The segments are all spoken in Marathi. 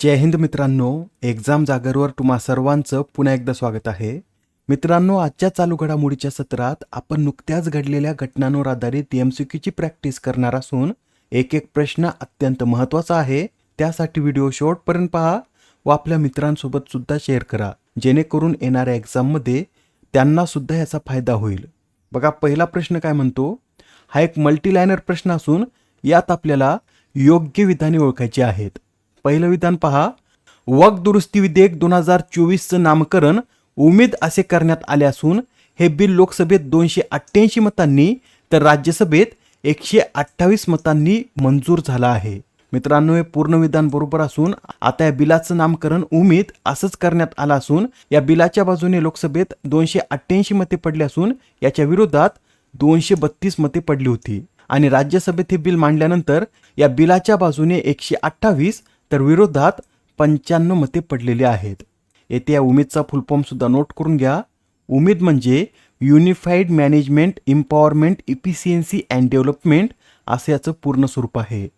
जय हिंद मित्रांनो एक्झाम जागरवर तुम्हा सर्वांचं पुन्हा एकदा स्वागत आहे. मित्रांनो आजच्या चालू घडामोडीच्या सत्रात आपण नुकत्याच घडलेल्या घटनांवर आधारित एम सी क्यूची प्रॅक्टिस करणार असून एक एक प्रश्न अत्यंत महत्त्वाचा आहे. त्यासाठी व्हिडिओ शेवटपर्यंत पहा व आपल्या मित्रांसोबत सुद्धा शेअर करा. जेणेकरून येणाऱ्या एक्झाममध्ये त्यांना सुद्धा याचा फायदा होईल. बघा पहिला प्रश्न काय म्हणतो? हा एक मल्टीलायनर प्रश्न असून यात आपल्याला योग्य विधाने ओळखायची आहेत. पहिलं विधान पहा. वक दुरुस्ती विधेयक दोन हजार चोवीसचं नामकरण उमेद असे करण्यात आले असून हे बिल लोकसभेत दोनशे अठ्ठ्याऐंशी मतांनी तर राज्यसभेत एकशे अठ्ठावीस मतांनी मंजूर झालं आहे. मित्रांनो हे पूर्ण विधान बरोबर असून आता या बिलाचं नामकरण उमेद असंच करण्यात आलं असून या बिलाच्या बाजूने लोकसभेत दोनशे अठ्ठ्याऐंशी मते पडली असून याच्या विरोधात दोनशे बत्तीस मते पडली होती. आणि राज्यसभेत हे बिल मांडल्यानंतर या बिलाच्या बाजूने एकशे अठ्ठावीस तर विरोधात पंच्याण्णव मते पडलेली आहेत. येथे या उमेदचा फुलफॉर्म सुद्धा नोट करून घ्या. उमेद म्हणजे unified management empowerment efficiency and development असं याचं पूर्ण स्वरूप आहे.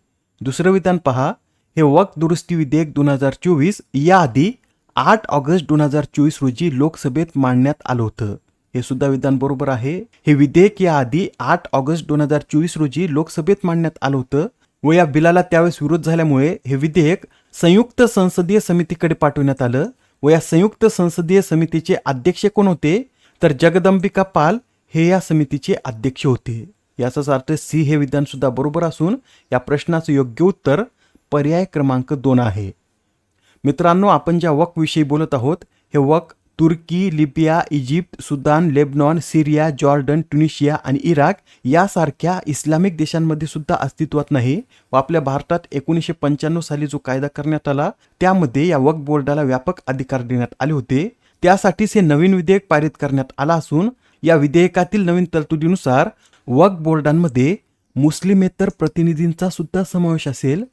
दुसरं विधान पहा. हे वक दुरुस्ती विधेयक दोन हजार चोवीस याआधी आठ ऑगस्ट दोन हजार चोवीस रोजी लोकसभेत मांडण्यात आलं होतं. हे सुद्धा विधान बरोबर आहे. हे विधेयक याआधी आठ ऑगस्ट दोन हजार चोवीस रोजी लोकसभेत मांडण्यात आलं होतं. व या बिलाला त्यावेळेस विरोध झाल्यामुळे हे विधेयक संयुक्त संसदीय समितीकडे पाठवण्यात आलं व या संयुक्त संसदीय समितीचे अध्यक्ष कोण होते? तर जगदंबिका पाल हे या समितीचे अध्यक्ष होते. याचाच अर्थ सी हे विधान सुद्धा बरोबर असून या प्रश्नाचं योग्य उत्तर पर्याय क्रमांक दोन आहे. मित्रांनो आपण ज्या वक विषयी बोलत आहोत हे वक तुर्की Libya Egypt Sudan Lebanon Syria Jordan Tunisia आणि इराक यासारख्या इस्लामिक देशांमध्ये सुद्धा अस्तित्वात नाही. व आपल्या भारतात एकोणीसशे पंच्याण्णव साली जो कायदा करण्यात आला त्यामध्ये या वक बोर्डाला व्यापक अधिकार देण्यात आले होते. त्यासाठीच हे नवीन विधेयक पारित करण्यात आला असून या विधेयकातील नवीन तरतुदीनुसार वक बोर्डांमध्ये मुस्लिमेतर प्रतिनिधींचा सुद्धा समावेश असेल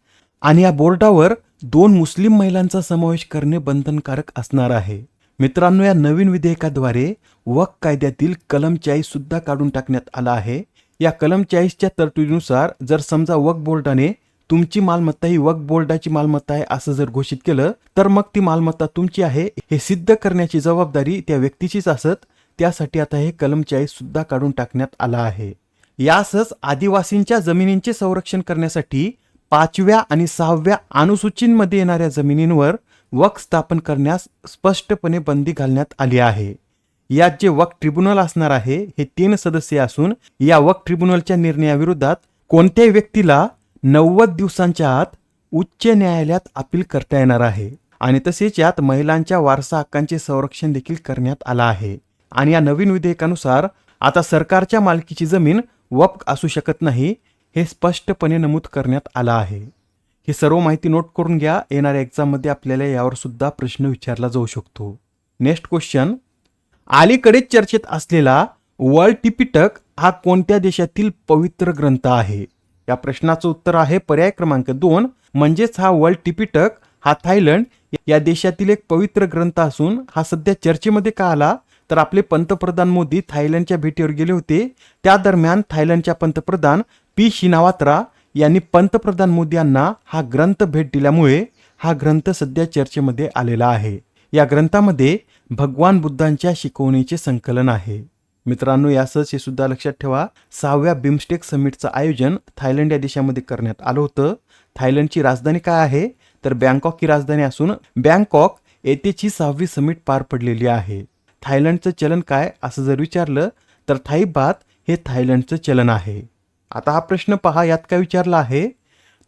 आणि या बोर्डावर दोन मुस्लिम महिलांचा समावेश करणे बंधनकारक असणार आहे. मित्रांनो या नवीन विधेयकाद्वारे वक कायद्यातील कलम चाळीस सुद्धा काढून टाकण्यात आला आहे. या कलम चाळीसच्या तरतुदीनुसार जर समजा वक बोर्डाने तुमची मालमत्ता ही वक बोर्डाची मालमत्ता आहे असं जर घोषित केलं तर मग ती मालमत्ता तुमची आहे हे सिद्ध करण्याची जबाबदारी त्या व्यक्तीचीच असत. त्यासाठी आता हे कलम चाळीस सुद्धा काढून टाकण्यात आला आहे. यासच आदिवासींच्या जमिनींचे संरक्षण करण्यासाठी पाचव्या आणि सहाव्या अनुसूचींमध्ये येणाऱ्या जमिनींवर वक स्थापन करण्यास स्पष्टपणे बंदी घालण्यात आली आहे. यात जे वक ट्रिब्युनल असणार आहे हे तीन सदस्य असून या वक ट्रिब्युनलच्या निर्णयाविरोधात कोणत्याही व्यक्तीला नव्वद दिवसांच्या आत उच्च न्यायालयात अपील करता येणार आहे. आणि तसेच यात महिलांच्या वारसा हक्कांचे संरक्षण देखील करण्यात आलं आहे. आणि या नवीन विधेयकानुसार आता सरकारच्या मालकीची जमीन वक्फ असू शकत नाही हे स्पष्टपणे नमूद करण्यात आलं आहे. ही सर्व माहिती नोट करून घ्या. येणाऱ्या एक्झाममध्ये आपल्याला यावर सुद्धा प्रश्न विचारला जाऊ शकतो. नेक्स्ट क्वेश्चन अलीकडेच चर्चेत असलेला वर्ल्ड टिपिटक हा कोणत्या देशातील पवित्र ग्रंथ आहे? या प्रश्नाचं उत्तर आहे पर्याय क्रमांक दोन. म्हणजेच हा वर्ल्ड टिपिटक हा थायलंड या देशातील एक पवित्र ग्रंथ असून हा सध्या चर्चेमध्ये का आला? तर आपले पंतप्रधान मोदी थायलंडच्या भेटीवर गेले होते. त्या दरम्यान थायलंडच्या पंतप्रधान पी शिनावात्रा यांनी पंतप्रधान मोदी यांना हा ग्रंथ भेट दिल्यामुळे हा ग्रंथ सध्या चर्चेमध्ये आलेला आहे. या ग्रंथामध्ये भगवान बुद्धांच्या शिकवणीचे संकलन आहे. मित्रांनो यासच हे सुद्धा लक्षात ठेवा. सहाव्या बिमस्टेक समिटचं आयोजन थायलंड या देशामध्ये करण्यात आलं होतं. थायलंडची राजधानी काय आहे? तर बँकॉक ही राजधानी असून बँकॉक येथेची सहावी समिट पार पडलेली आहे. थायलंडचं चलन काय? असं जर विचारलं तर थाई बात हे थायलंडचं चलन आहे. आता हा प्रश्न पहा यात काय विचारला आहे?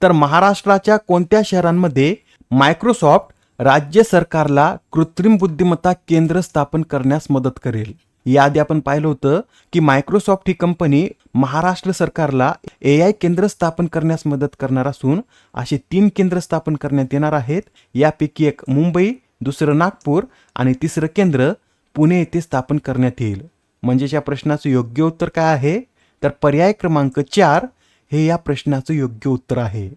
तर महाराष्ट्राच्या कोणत्या शहरांमध्ये मायक्रोसॉफ्ट राज्य सरकारला कृत्रिम बुद्धिमत्ता केंद्र स्थापन करण्यास मदत करेल? याआधी आपण पाहिलं होतं की मायक्रोसॉफ्ट ही कंपनी महाराष्ट्र सरकारला ए आय केंद्र स्थापन करण्यास मदत करणार असून असे तीन केंद्र स्थापन करण्यात येणार आहेत. यापैकी एक मुंबई दुसरं नागपूर आणि तिसरं केंद्र पुणे येथे स्थापन करण्यात येईल. म्हणजेच या प्रश्नाचं योग्य उत्तर काय आहे? तर पर्याय क्रमांक चार हे या प्रश्नाचं योग्य उत्तर आहे.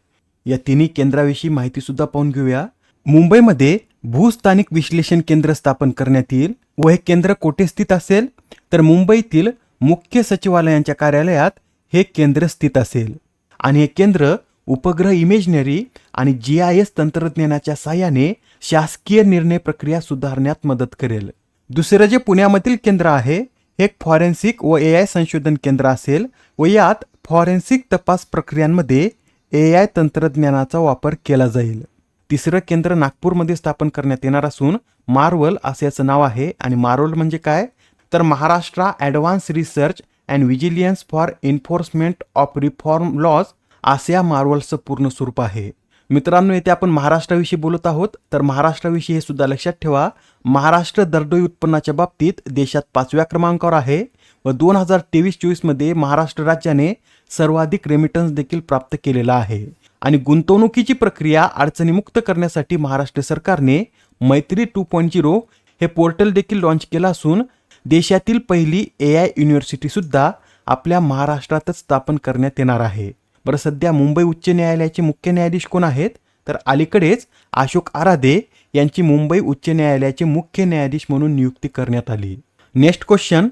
या तिन्ही केंद्राविषयी माहिती सुद्धा पाहून घेऊया. मुंबईमध्ये भूस्थानिक विश्लेषण केंद्र स्थापन करण्यात येईल व हे केंद्र कोठे स्थित असेल? तर मुंबईतील मुख्य सचिवालयांच्या कार्यालयात हे केंद्र स्थित असेल. आणि हे केंद्र उपग्रह इमेजनरी आणि जी आय एस तंत्रज्ञानाच्या साह्याने शासकीय निर्णय प्रक्रिया सुधारण्यात मदत करेल. दुसरं जे पुण्यामधील केंद्र आहे एक फॉरेन्सिक व ए आय संशोधन केंद्र असेल व यात फॉरेन्सिक तपास प्रक्रियांमध्ये ए आय तंत्रज्ञानाचा वापर केला जाईल. तिसरं केंद्र नागपूरमध्ये स्थापन करण्यात येणार असून मार्वल असे याचं नाव आहे आणि मार्वल म्हणजे काय? तर Maharashtra advance research and vigilance for enforcement of reform laws असे या मार्वलचं पूर्ण स्वरूप आहे. मित्रांनो येथे आपण महाराष्ट्राविषयी बोलत आहोत. तर महाराष्ट्राविषयी हे सुद्धा लक्षात ठेवा. महाराष्ट्र दरडोई उत्पन्नाच्या बाबतीत देशात पाचव्या क्रमांकावर आहे व दोन हजार तेवीस चोवीसमध्ये महाराष्ट्र राज्याने सर्वाधिक रेमिटन्स देखील प्राप्त केलेला आहे. आणि गुंतवणुकीची प्रक्रिया अडचणीमुक्त करण्यासाठी महाराष्ट्र सरकारने मैत्री टू पॉईंट झिरो हे पोर्टल देखील लॉन्च केलं असून देशातील पहिली ए आय युनिव्हर्सिटी सुद्धा आपल्या महाराष्ट्रातच स्थापन करण्यात येणार आहे. बरं सध्या मुंबई उच्च न्यायालयाचे मुख्य न्यायाधीश कोण आहेत? तर अलीकडेच अशोक आराधे यांची मुंबई उच्च न्यायालयाचे मुख्य न्यायाधीश म्हणून नियुक्ती करण्यात आली. नेक्स्ट क्वेश्चन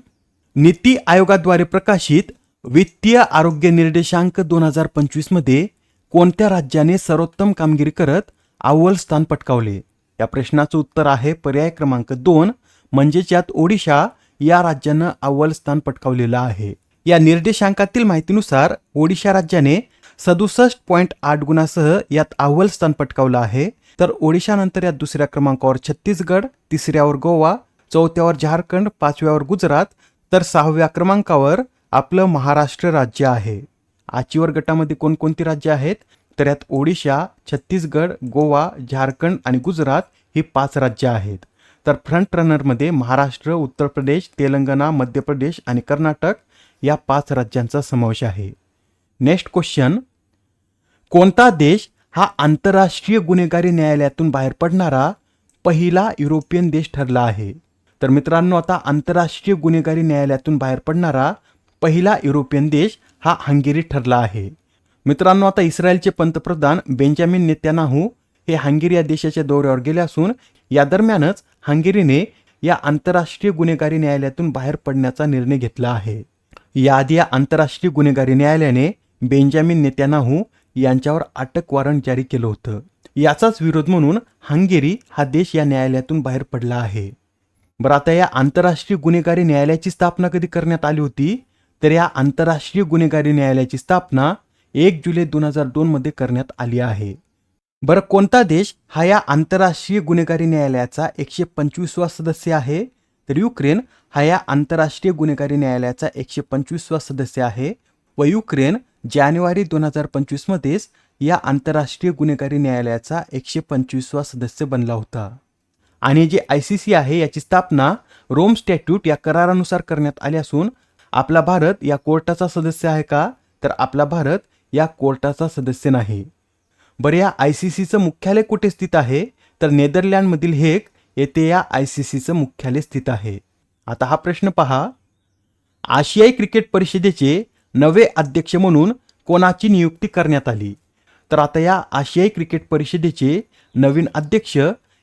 नीती आयोगाद्वारे प्रकाशित वित्तीय आरोग्य निर्देशांक दोन हजार पंचवीसमध्ये कोणत्या राज्याने सर्वोत्तम कामगिरी करत अव्वल स्थान पटकावले? या प्रश्नाचं उत्तर आहे पर्याय क्रमांक दोन म्हणजेच यात ओडिशा या राज्यानं अव्वल स्थान पटकावलेलं आहे. या निर्देशांकातील माहितीनुसार ओडिशा राज्याने सदुसष्ट पॉईंट आठ गुणासह यात अव्वल स्थान पटकावलं आहे. तर ओडिशानंतर यात दुसऱ्या क्रमांकावर छत्तीसगड तिसऱ्यावर गोवा चौथ्यावर झारखंड पाचव्यावर गुजरात तर सहाव्या क्रमांकावर आपलं महाराष्ट्र राज्य आहे. आचीवर गटामध्ये कोणकोणती राज्य आहेत? तर यात ओडिशा छत्तीसगड गोवा झारखंड आणि गुजरात ही पाच राज्य आहेत. तर फ्रंट रनरमध्ये महाराष्ट्र उत्तर प्रदेश तेलंगणा मध्य प्रदेश आणि कर्नाटक या पाच राज्यांचा समावेश आहे. नेक्स्ट क्वेश्चन कोणता देश हा आंतरराष्ट्रीय गुन्हेगारी न्यायालयातून बाहेर पडणारा पहिला युरोपियन देश ठरला आहे? तर मित्रांनो आता आंतरराष्ट्रीय गुन्हेगारी न्यायालयातून बाहेर पडणारा पहिला युरोपियन देश हा हंगेरी ठरला आहे. मित्रांनो आता इस्रायलचे पंतप्रधान बेंजामिन नेत्यानाहू हे हंगेरी या देशाच्या दौऱ्यावर गेले असून या दरम्यानच हंगेरीने या आंतरराष्ट्रीय गुन्हेगारी न्यायालयातून बाहेर पडण्याचा निर्णय घेतला आहे. याआधी या आंतरराष्ट्रीय गुन्हेगारी न्यायालयाने बेंजामिन नेत्यानाहू यांच्यावर अटक वॉरंट जारी केलं होतं. याचाच विरोध म्हणून हंगेरी हा देश या न्यायालयातून बाहेर पडला आहे. बरं आता या आंतरराष्ट्रीय गुन्हेगारी न्यायालयाची स्थापना कधी करण्यात आली होती? तर या आंतरराष्ट्रीय गुन्हेगारी न्यायालयाची स्थापना एक जुलै दोन हजार दोनमध्ये करण्यात आली आहे. बरं कोणता देश हा या आंतरराष्ट्रीय गुन्हेगारी न्यायालयाचा एकशे पंचवीसवा सदस्य आहे? तर युक्रेन हा या आंतरराष्ट्रीय गुन्हेगारी न्यायालयाचा एकशे पंचवीसवा सदस्य आहे व युक्रेन जानेवारी दोन हजार पंचवीसमध्येच या आंतरराष्ट्रीय गुन्हेगारी न्यायालयाचा एकशे पंचवीसवा सदस्य बनला होता. आणि जे आय सी सी आहे याची स्थापना रोम स्टॅट्यूट या करारानुसार करण्यात आली असून आपला भारत या कोर्टाचा सदस्य आहे का? तर आपला भारत या कोर्टाचा सदस्य नाही. बरं या आय सी सीचं मुख्यालय कुठे स्थित आहे? तर नेदरलँडमधील हेग येथे या आय सी सीचं मुख्यालय स्थित आहे. आता हा प्रश्न पहा. आशियाई क्रिकेट परिषदेचे नवे अध्यक्ष म्हणून कोणाची नियुक्ती करण्यात आली? तर आता या आशियाई क्रिकेट परिषदेचे नवीन अध्यक्ष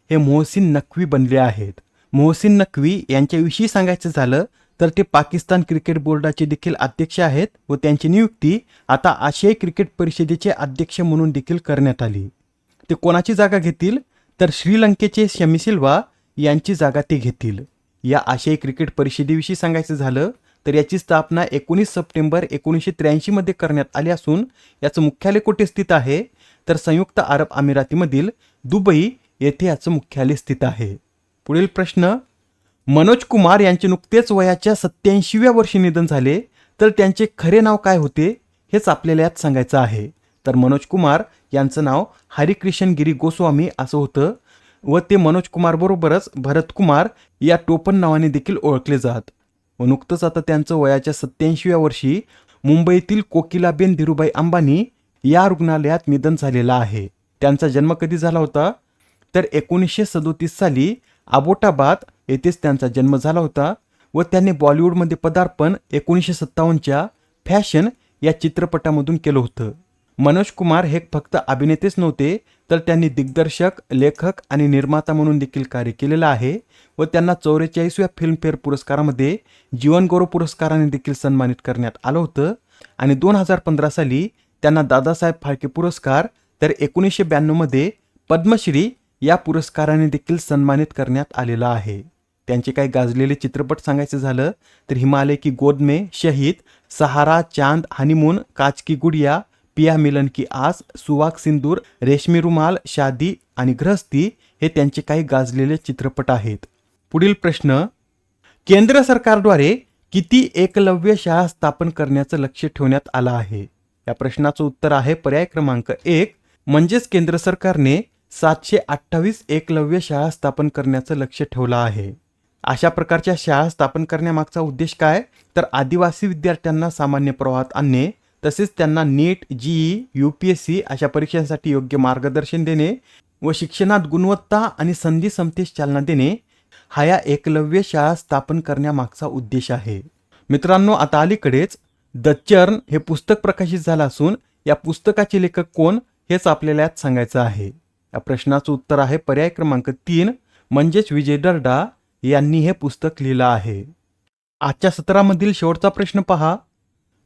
हे मोहसिन नक्वी बनले आहेत. मोहसिन नक्वी यांच्याविषयी सांगायचं झालं तर ते पाकिस्तान क्रिकेट बोर्डाचे देखील अध्यक्ष आहेत व त्यांची नियुक्ती आता आशियाई क्रिकेट परिषदेचे अध्यक्ष म्हणून देखील करण्यात आली. ते कोणाची जागा घेतील? तर श्रीलंकेचे शमी सिल्वा यांची जागा ते घेतील. या आशियाई क्रिकेट परिषदेविषयी सांगायचं झालं तर याची स्थापना एकोणीस सप्टेंबर एकोणीसशे त्र्याऐंशीमध्ये करण्यात आली असून याचं मुख्यालय कुठे स्थित आहे? तर संयुक्त अरब अमिरातीमधील दुबई येथे याचं मुख्यालय स्थित आहे. पुढील प्रश्न मनोज कुमार यांचे नुकतेच वयाच्या सत्याऐंशीव्या वर्षी निधन झाले तर त्यांचे खरे नाव काय होते? हेच आपल्याला यात सांगायचं आहे. तर मनोज कुमार यांचं नाव हरिक्रिशन गिरी गोस्वामी असं होतं व ते मनोज कुमार बरोबरच या टोपण नावाने देखील ओळखले जात. व नुकतंच आता त्यांचं वयाच्या सत्याऐंशीव्या वर्षी मुंबईतील कोकिलाबेन धीरूभाई अंबानी या रुग्णालयात निधन झालेलं आहे. त्यांचा जन्म कधी झाला होता? तर एकोणीसशे सदोतीस साली आबोटाबाद येथेच त्यांचा जन्म झाला होता व त्यांनी बॉलिवूडमध्ये पदार्पण एकोणीसशे सत्तावन्नच्या फॅशन या चित्रपटामधून केलं होतं. मनोज कुमार हे फक्त अभिनेतेच नव्हते तर त्यांनी दिग्दर्शक लेखक आणि निर्माता म्हणून देखील कार्य केलेलं आहे व त्यांना चौवेचाळीसव्या फिल्मफेअर पुरस्कारामध्ये जीवनगौरव पुरस्काराने देखील सन्मानित करण्यात आलं होतं आणि दोन हजार पंधरा साली त्यांना दादासाहेब फाळके पुरस्कार तर एकोणीसशे ब्याण्णवमध्ये पद्मश्री या पुरस्काराने देखील सन्मानित करण्यात आलेला आहे. त्यांचे काही गाजलेले चित्रपट सांगायचं झालं तर हिमालय की गोद में शहीद सहारा चांद हनीमून काच की गुडिया पिया मिलन की आस सुवाग सिंदूर रेशमी रुमाल शादी आणि गृहस्थी हे त्यांचे काही गाजलेले चित्रपट आहेत. पुढील प्रश्न केंद्र सरकारद्वारे किती एकलव्य शाळा स्थापन करण्याचं लक्ष ठेवण्यात आलं आहे? या प्रश्नाचं उत्तर आहे पर्याय क्रमांक एक म्हणजेच केंद्र सरकारने सातशे अठ्ठावीस एकलव्य शाळा स्थापन करण्याचं लक्ष ठेवलं आहे. अशा प्रकारच्या शाळा स्थापन करण्यामागचा उद्देश काय? तर आदिवासी विद्यार्थ्यांना सामान्य प्रवाहात आणणे तसेच त्यांना NEET JEE U P S C अशा परीक्षांसाठी योग्य मार्गदर्शन देणे व शिक्षणात गुणवत्ता आणि संधी समतेस चालना देणे हा या एकलव्य शाळा स्थापन करण्यामागचा उद्देश आहे. मित्रांनो आता अलीकडेच द चर्न हे पुस्तक प्रकाशित झालं असून या पुस्तकाचे लेखक कोण हेच आपल्याला यात सांगायचं आहे. या प्रश्नाचं उत्तर आहे पर्याय क्रमांक तीन म्हणजेच विजय दर्डा यांनी हे पुस्तक लिहिलं आहे. आजच्या सत्रामधील शेवटचा प्रश्न पहा.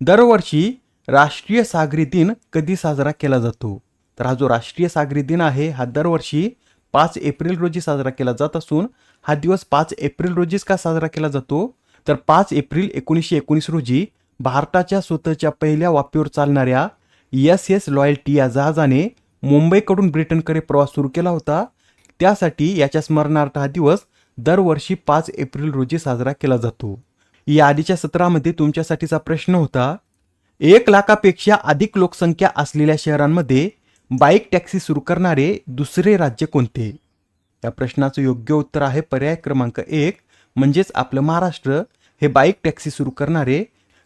दरवर्षी राष्ट्रीय सागरी दिन कधी साजरा केला जातो? तर हा जो राष्ट्रीय सागरी दिन आहे हा दरवर्षी पाच एप्रिल रोजी साजरा केला जात असून हा दिवस पाच एप्रिल रोजीच का साजरा केला जातो? तर पाच एप्रिल एकोणीसशे एकोणीस रोजी भारताच्या स्वतःच्या पहिल्या वापीवर चालणाऱ्या एस एस लॉयल्टी या जहाजाने मुंबईकडून ब्रिटनकडे प्रवास सुरू केला होता. त्यासाठी याच्या स्मरणार्थ हा दिवस दरवर्षी पाच एप्रिल रोजी साजरा केला जातो. या आधीच्या सत्रामध्ये तुमच्यासाठीचा प्रश्न होता एक लाखापेक्षा अधिक लोकसंख्या असलेल्या शहरांमध्ये बाईक टॅक्सी सुरू करणारे दुसरे राज्य कोणते? या प्रश्नाचं योग्य उत्तर आहे पर्याय क्रमांक एक म्हणजेच आपलं महाराष्ट्र. हे बाईक टॅक्सी सुरू करणारे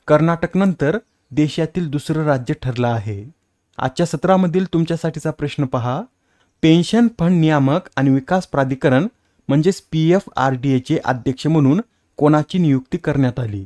कर्नाटकनंतर देशातील दुसरं राज्य ठरलं आहे. आजच्या सत्रामधील तुमच्यासाठीचा प्रश्न पहा. पेन्शन फंड नियामक आणि विकास प्राधिकरण म्हणजेच पी एफ आर डी एचे अध्यक्ष म्हणून कोणाची नियुक्ती करण्यात आली?